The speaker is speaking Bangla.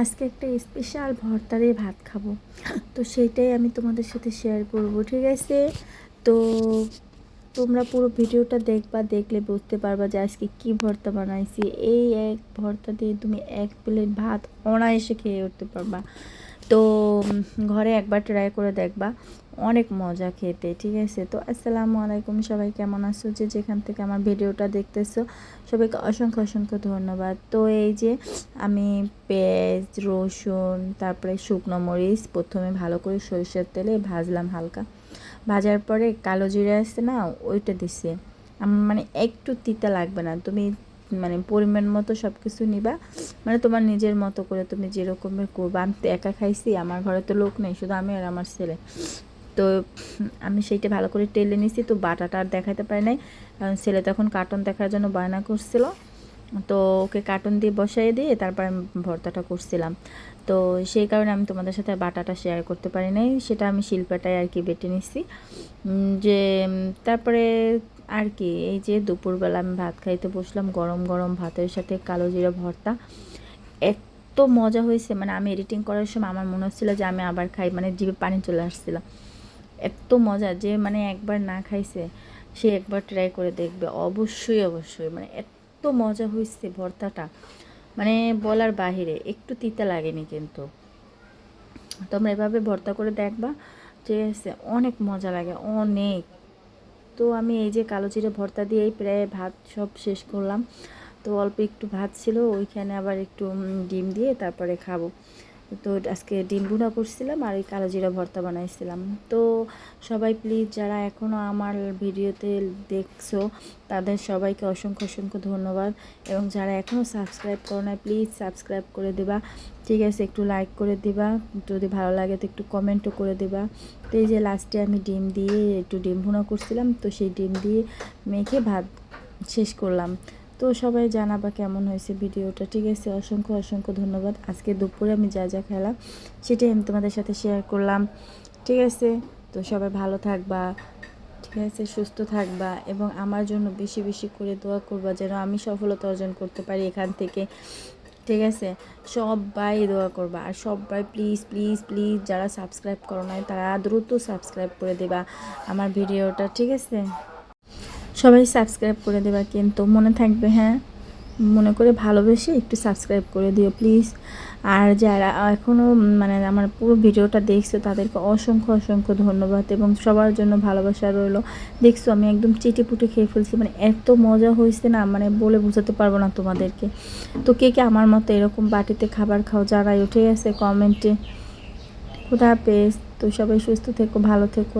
আজকে একটা স্পেশাল ভর্তা দিয়ে ভাত খাব। তো সেটাই আমি তোমাদের সাথে শেয়ার করব, ঠিক আছে? তো তোমরা পুরো ভিডিওটা দেখবা, দেখলে বুঝতে পারবা যে আজকে কি ভর্তা বানাইছি। এই এক ভর্তা দিয়ে তুমি এক প্লেট ভাত অনায়াসে খেয়ে উঠতে পারবা। তো ঘরে একবার ট্রাই করে দেখবা। অনেক মজা খেতে, ঠিক আছে? তো, আসসালামু আলাইকুম সবাই, কেমন আছো যে যেখান থেকে আমার ভিডিওটা দেখতেছো? সবাইকে অসংখ্য অসংখ্য ধন্যবাদ। তো, এই যে আমি পেঁয়াজ, রসুন, তারপরে শুকনো মরিচ, প্রথমে ভালো করে সরিষার তেলে ভাজলাম হালকা। ভাজার পরে কালো জিরা আছে না, ওইটা দিছি। আমার মানে একটু তিতা লাগবে না। তুমি পরিমাণ মতো সব কিছু নিবা। মানে তোমার নিজের মতো করে তুমি যেরকমের করবা। আমি তো একা খাইছি, আমার ঘরে তো লোক নেই, শুধু আমি আর আমার ছেলে। তো আমি সেইটা ভালো করে টেলে নিছি, তো বাটাটা আর দেখাতে পারি নাই। কারণ ছেলে তখন কার্টুন দেখার জন্য বায়না করছিল। তো ওকে কার্টুন দিয়ে বসাই দিয়ে তারপর আমি ভর্তাটা করছিলাম। তো সেই কারণে আমি তোমাদের সাথে বাটাটা শেয়ার করতে পারি নাই। সেটা আমি শিল্পাটায় আর কি বেটে নিছি। যে তারপরে আর কি, এই যে দুপুরবেলা আমি ভাত খাইতে বসলাম, গরম গরম ভাতের সাথে কালো জিরা ভর্তা। এত মজা হয়েছে মানে আমি এডিটিং করার সময় আমার মনে হচ্ছিল যে আমি আবার খাই মানে জিভে পানি চলে আসছিলাম এত মজা যে মানে একবার না খাইছে, সে একবার ট্রাই করে দেখবে, অবশ্যই অবশ্যই মানে এত মজা হয়েছে ভর্তাটা। মানে বলার বাহিরে, একটু তিতা লাগেনি কিন্তু। তোমরা এভাবে ভর্তা করে দেখবা, ঠিক আছে, অনেক মজা লাগে, অনেক। তো আমি এই যে কালো জিরে ভর্তা দিয়েই প্রায় ভাত সব শেষ করলাম। তো অল্প একটু ভাত ছিল, ওইখানে আবার একটু ডিম দিয়ে তারপরে খাব। তো আজকে ডিম বুনা করছিলাম আর ওই কালো জিরা ভর্তা বানাইছিলাম। তো সবাই প্লিজ যারা এখনও আমার ভিডিওতে দেখছ, তাদের সবাইকে অসংখ্য অসংখ্য ধন্যবাদ এবং যারা এখনও সাবস্ক্রাইব করো না প্লিজ সাবস্ক্রাইব করে দেবা। ঠিক আছে, একটু লাইক করে দিবা। যদি ভালো লাগে তো একটু কমেন্টও করে দিবা। তো এই যে লাস্টে আমি ডিম দিয়ে একটু ডিম ভুনা করছিলাম, তো সেই ডিম দিয়ে মেখে ভাত শেষ করলাম। তো সবাই জানাবা কেমন হয়েছে ভিডিওটা। ঠিক আছে, অসংখ্য অসংখ্য ধন্যবাদ। আজকে দুপুরে আমি যা যা খেলাম, সেটাই আমি তোমাদের সাথে শেয়ার করলাম। ঠিক আছে? তো সবাই ভালো থাকবা, ঠিক আছে? সুস্থ থাকবা এবং আমার জন্য বেশি বেশি করে দোয়া করবা যেন আমি সফলতা অর্জন করতে পারি এখান থেকে। ঠিক আছে? সবাই দোয়া করবা। আর সবাই প্লিজ প্লিজ প্লিজ যারা সাবস্ক্রাইব করো নাই, তারা দ্রুত সাবস্ক্রাইব করে দেবা আমার ভিডিওটা। ঠিক আছে? সবাই সাবস্ক্রাইব করে দেবা কিন্তু, মনে থাকবে হ্যাঁ? মনে করে ভালোবেসে একটু সাবস্ক্রাইব করে দিও প্লিজ আর যারা এখনও মানে আমার পুরো ভিডিওটা দেখছ, তাদেরকে অসংখ্য অসংখ্য ধন্যবাদ এবং সবার জন্য ভালোবাসা রইল। দেখছ, আমি একদম চিটে পুটে খেয়ে ফেলছি মানে এত মজা হয়েছে না মানে বলে বোঝাতে পারব না তোমাদেরকে। তো কে কে আমার মতো এরকম বাটিতে খাবার খাও যারাই উঠে আছে কমেন্টে খুদা পেস তো সবাই সুস্থ থেকো, ভালো থেকো।